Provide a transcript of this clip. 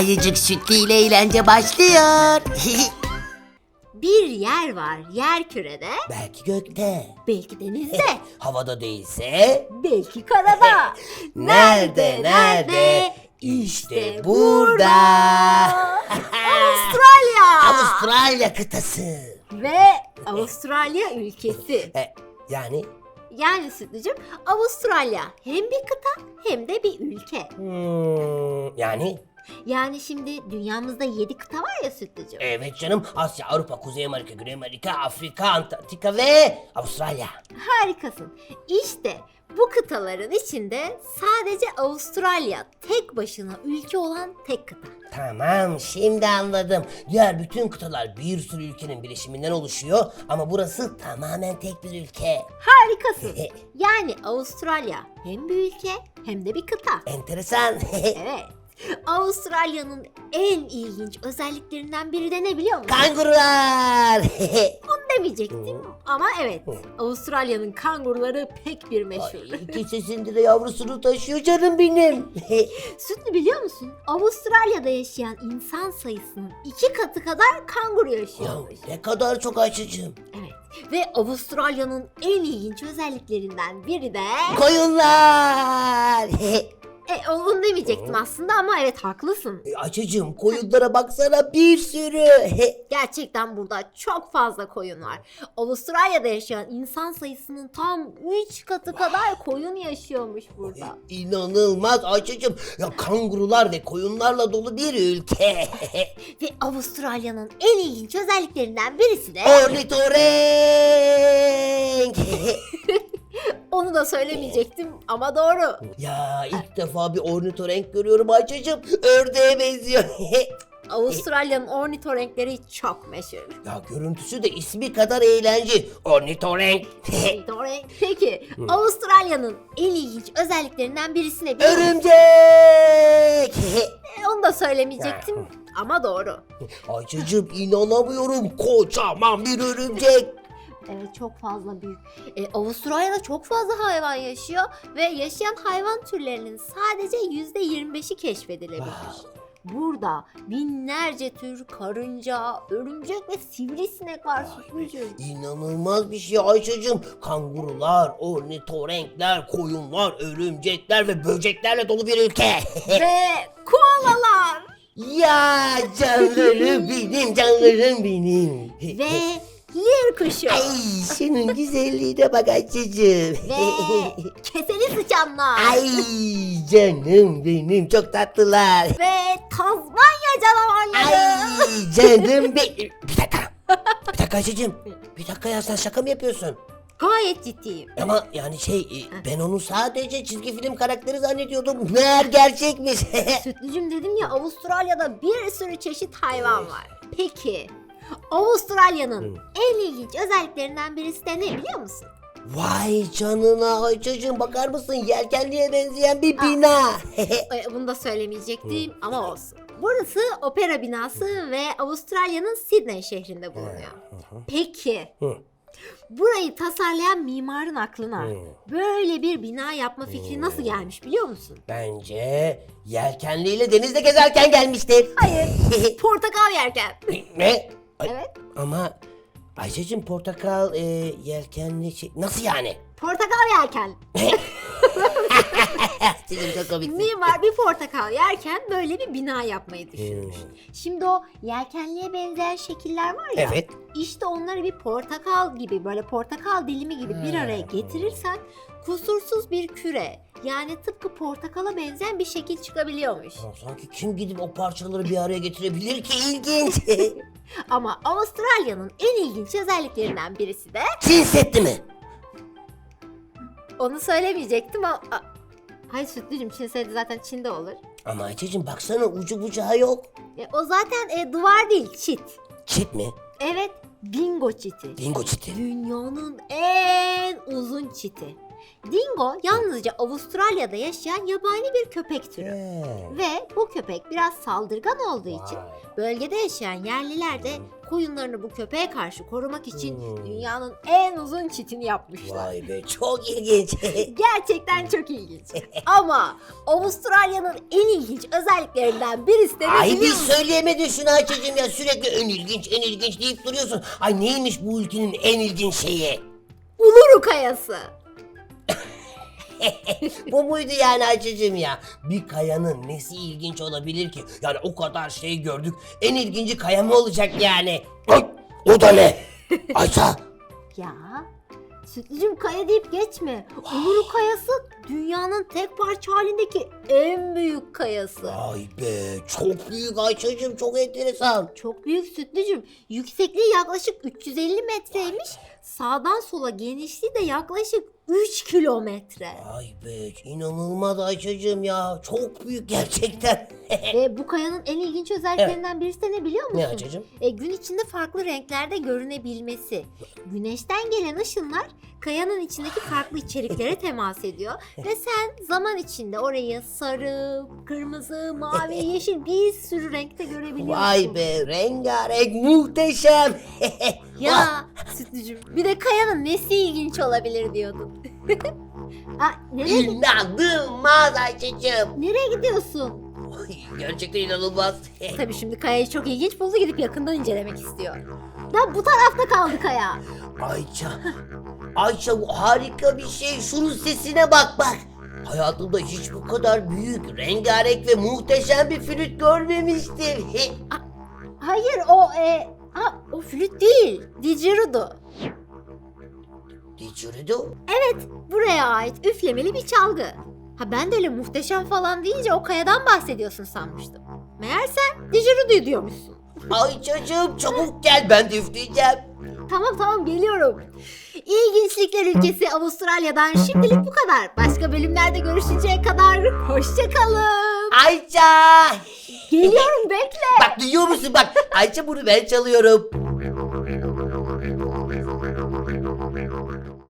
Ayıcık Sütlü ile eğlence başlıyor. Bir yer var yer kürede, Belki gökte. belki denizde, Havada değilse. belki karada. Nerede, nerede? İşte burada. Avustralya. Avustralya kıtası. Ve Avustralya ülkesi. E, yani Yani Sütlücüm Avustralya hem bir kıta hem de bir ülke. hmm, yani Yani şimdi dünyamızda 7 kıta var ya Sütlücüm. evet canım Asya, Avrupa, Kuzey Amerika, Güney Amerika, Afrika, Antarktika ve Avustralya. Harikasın. İşte bu kıtaların içinde sadece Avustralya tek başına ülke olan tek kıta. Tamam şimdi anladım. Diğer bütün kıtalar bir sürü ülkenin birleşiminden oluşuyor ama burası tamamen tek bir ülke. Harikasın. Yani Avustralya hem bir ülke hem de bir kıta. Enteresan. Evet. Avustralya'nın en ilginç özelliklerinden biri de ne biliyor musun? Kangurular. Onu demeyecektim ama evet. Avustralya'nın kanguruları pek bir meşhur. İki sesinde de yavrusunu taşıyor canım benim. Sütlü biliyor musun? Avustralya'da yaşayan insan sayısının iki katı kadar kanguru ya, yaşıyormuş. ne kadar çok açıcım. Evet. Ve Avustralya'nın en ilginç özelliklerinden biri de... Koyunlar. E, onu demeyecektim aslında ama evet haklısın. Açıcım koyunlara baksana bir sürü. Gerçekten burada çok fazla koyun var. Avustralya'da yaşayan insan sayısının tam 3 katı kadar koyun yaşıyormuş burada. İnanılmaz Ayça'cığım. Ya kangurular ve koyunlarla dolu bir ülke. Ve Avustralya'nın en ilginç özelliklerinden birisi de Ornitorenk. onu da söylemeyecektim ama doğru. ya ilk defa bir ornitorenk görüyorum Ayça'cığım. Ördeğe benziyor. Avustralya'nın ornitorenkleri çok meşhur. ya görüntüsü de ismi kadar eğlence. Ornitorenk. Ornitorenk. Peki Avustralya'nın en ilginç özelliklerinden birisi ne biliyor musun? Örümcek. E, Onu da söylemeyecektim ama doğru. Ayça'cığım inanamıyorum. Kocaman bir örümcek. Evet çok fazla büyük. E, Avustralya'da çok fazla hayvan yaşıyor ve yaşayan hayvan türlerinin sadece yüzde 25'i keşfedilebilmiş. Burada binlerce tür karınca, örümcek ve sivrisinek var Sütlücüğüm. İnanılmaz bir şey Ayşe'cim. Kangurular, ornitorenkler, koyunlar, örümcekler ve böceklerle dolu bir ülke. ve koalalar ya canlarım benim, canlarım benim. ve lir kuşu Ay şunun güzelliğine bak Ayşe'cim. ve keseli sıçanlar Ay canım benim, çok tatlılar. ve Tazmanya canavarları. Ay canım benim. Bir dakika. Bir dakika Ayşe'cim. Bir dakika ya sen şaka mı yapıyorsun? Gayet ciddiyim. Ama yani şey e, ben onu sadece çizgi film karakteri zannediyordum. Meğer gerçekmiş. Sütlücüm dedim ya Avustralya'da bir sürü çeşit hayvan var. Peki Avustralya'nın en ilginç özelliklerinden birisi de ne biliyor musun? Vay canına Ayça'cığım bakar mısın yelkenliye benzeyen bir bina. E, Bunu da söylemeyecektim ama olsun. Burası opera binası ve Avustralya'nın Sydney şehrinde bulunuyor. Peki Hı. burayı tasarlayan mimarın aklına böyle bir bina yapma fikri nasıl gelmiş biliyor musun? Bence yelkenliyle denizde gezerken gelmiştir. Hayır. Portakal yerken. ne? Ay, Evet. Ama Ayça'cığım portakal e, yelkenli şey... Nasıl yani? Portakal yerken. Sizin çok komiksin. Mimar bir portakal yerken böyle bir bina yapmayı düşünmüş. Hmm. Şimdi o yelkenliğe benzeyen şekiller var ya. Evet. İşte onları bir portakal gibi böyle portakal dilimi gibi bir araya getirirsen kusursuz bir küre yani tıpkı portakala benzeyen bir şekil çıkabiliyormuş. Ya sanki kim gidip o parçaları bir araya getirebilir ki ilginç. Ama Avustralya'nın en ilginç özelliklerinden birisi de Çin Seddi mi? Onu söylemeyecektim ama... A- Hayır sütlücüm Çin Seddi zaten Çin'de olur. Ama Ayça'cığım baksana ucu bucağı yok. E, o zaten e, duvar değil çit. Çit mi? Evet bingo çiti. Dingo çiti. Dünyanın en uzun çiti. Dingo yalnızca Avustralya'da yaşayan yabani bir köpek türü. Ve bu köpek biraz saldırgan olduğu için. Bölgede yaşayan yerliler de koyunlarını bu köpeğe karşı korumak için dünyanın en uzun çitini yapmışlar. Vay be çok ilginç. Gerçekten çok ilginç. Ama Avustralya'nın en ilginç özelliklerinden birisi de ne Ay biliyor bir musun? söyleyemedin şunu Ayça'cığım ya sürekli en ilginç en ilginç deyip duruyorsun. Ay neymiş bu ülkenin en ilginç şeyi? Uluru Kayası. Bu muydu yani Ayça'cığım ya? Bir kayanın nesi ilginç olabilir ki? Yani o kadar şey gördük. En ilginci kaya mı olacak yani? Ay, o da ne? Ayça. Ya Sütlücüm Kaya deyip geçme. Uluru Kayası dünyanın tek parça halindeki en büyük kayası. Ay be çok büyük Ayça'cığım çok enteresan. Çok büyük Sütlücüm. Yüksekliği yaklaşık 350 metreymiş. Sağdan sola genişliği de yaklaşık 3 kilometre. Ay be inanılmaz Ayça'cığım ya. Çok büyük gerçekten. Ve bu kayanın en ilginç özelliklerinden birisi de ne biliyor musun? ne Ayça'cığım? E, gün içinde farklı renklerde görünebilmesi. Güneşten gelen ışınlar kayanın içindeki farklı içeriklere temas ediyor. Ve sen zaman içinde orayı sarı, kırmızı, mavi, yeşil bir sürü renkte görebiliyorsun. Vay be rengarenk muhteşem. Ya Sütlücüm bir de kayanın nesi ilginç olabilir diyordun. Aa, nereye, İnanılmaz Ayça'cığım. nereye gidiyorsun? Gerçekten inanılmaz. Tabii şimdi kayayı çok ilginç buldu gidip yakından incelemek istiyor. Da bu tarafta kaldı kaya. Ayça. Ayça bu harika bir şey. Şunun sesine bak bak. Hayatımda hiç bu kadar büyük, rengarenk ve muhteşem bir flüt görmemiştim. Hayır o e, ha, o flüt değil. Didgeridoo. Didgeridoo? Buraya ait üflemeli bir çalgı. Ha ben de öyle muhteşem falan deyince o kayadan bahsediyorsun sanmıştım. Meğer sen didgeridoo diyormuşsun. Ayça'cığım çabuk gel ben de üfleyeceğim. Tamam tamam geliyorum. İlginçlikler ülkesi Avustralya'dan şimdilik bu kadar. Başka bölümlerde görüşeceğe kadar hoşçakalın. Ayça! Geliyorum bekle. Bak duyuyor musun bak Ayça bunu ben çalıyorum.